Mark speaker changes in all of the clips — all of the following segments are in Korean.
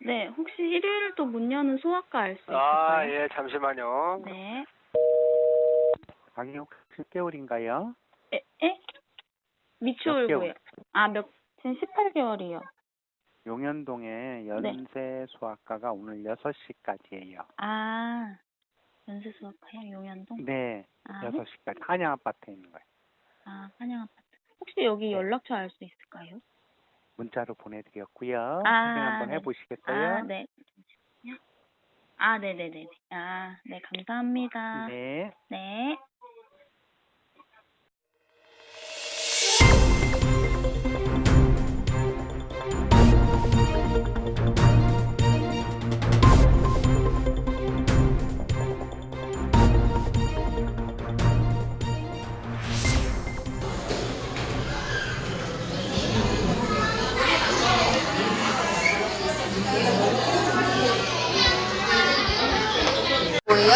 Speaker 1: 네, 혹시 일요일도 문 여는 소아과 알 수 있을까요?
Speaker 2: 아, 예, 잠시만요.
Speaker 1: 네.
Speaker 3: 아기 혹시 10개월인가요?
Speaker 1: 에? 에? 미추홀고요. 아, 몇, 지금 18개월이요.
Speaker 3: 용현동의 연세 수학과가 오늘 6시까지예요.
Speaker 1: 아, 연세 소아과요? 용현동?
Speaker 3: 네,
Speaker 1: 아,
Speaker 3: 6시까지. 한양 아파트에 있는 거예요.
Speaker 1: 아, 한양 아파트. 혹시 여기
Speaker 3: 네.
Speaker 1: 연락처 알 수 있을까요?
Speaker 3: 문자로 보내드렸고요.
Speaker 1: 아,
Speaker 3: 확인 한번
Speaker 1: 네.
Speaker 3: 해보시겠어요?
Speaker 1: 아, 네. 아, 네네네. 아, 네, 감사합니다.
Speaker 3: 네.
Speaker 1: 네.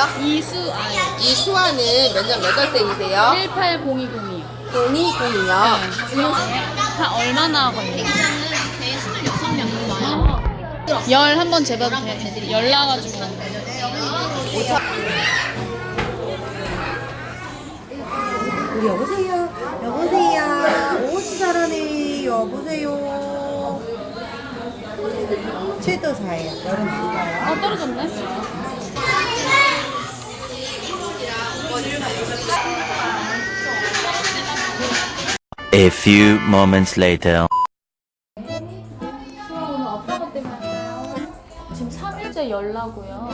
Speaker 4: 뭐예요?
Speaker 5: 이수 아
Speaker 4: 이수아는 몇 년 몇 월생이세요?
Speaker 5: 18020이요.
Speaker 4: 0202요.
Speaker 5: 한 얼마나 걸려요? 열 한 번 재봐도 돼. 열 나가지고.
Speaker 6: 우리 여보세요. 여보세요. 오지 잘하네. 여보세요. 7도 4예요. 여름 비가요.
Speaker 5: 어 떨어졌네.
Speaker 7: A few moments later.
Speaker 5: 오늘 아빠가 때문에 지금 3일째 열 나고요.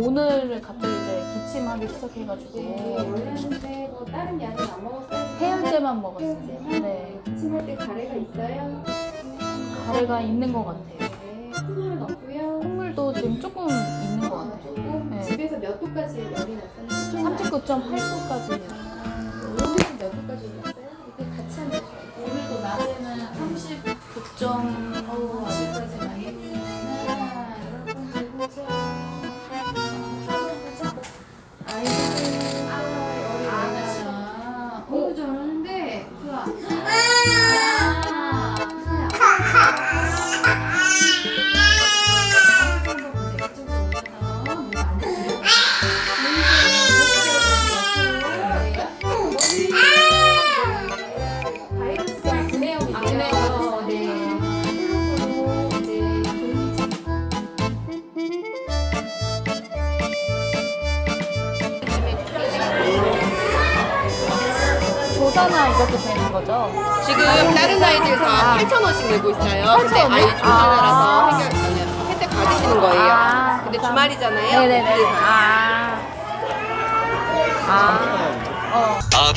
Speaker 5: 오늘 갑자기 이제 기침하기 시작해가지고
Speaker 8: 원래는데 뭐 다른 약은 안 먹었어요?
Speaker 5: 해열제만 먹었어요. 네.
Speaker 8: 기침할 때 가래가 있어요?
Speaker 5: 가래가 있는 것 같아요.
Speaker 8: 네. 콧물은 없고요.
Speaker 5: 콧물도 지금 조금 있는 것 같아요.
Speaker 8: 조금
Speaker 5: 네.
Speaker 8: 집에서 몇 도까지 열이 났어요?
Speaker 5: 39.8도까지.
Speaker 8: 오늘은 몇 도까지 올랐어요? 이렇게 같이 해줘요.
Speaker 5: 오늘도 낮에는 39.8 조사나 이것도 되는 거죠?
Speaker 4: 지금 다른 아이들 다 8,000원씩 내고 있어요. 근데
Speaker 5: 8,000원 이요?
Speaker 4: 아이 조사나라서
Speaker 5: 아.
Speaker 4: 해결, 아니, 혜택 받으시는 거예요.
Speaker 5: 아,
Speaker 4: 근데
Speaker 5: 감사합니다.
Speaker 4: 주말이잖아요.
Speaker 5: 네네네.
Speaker 4: 그래서.
Speaker 5: 아. 아. 어.
Speaker 9: 아빠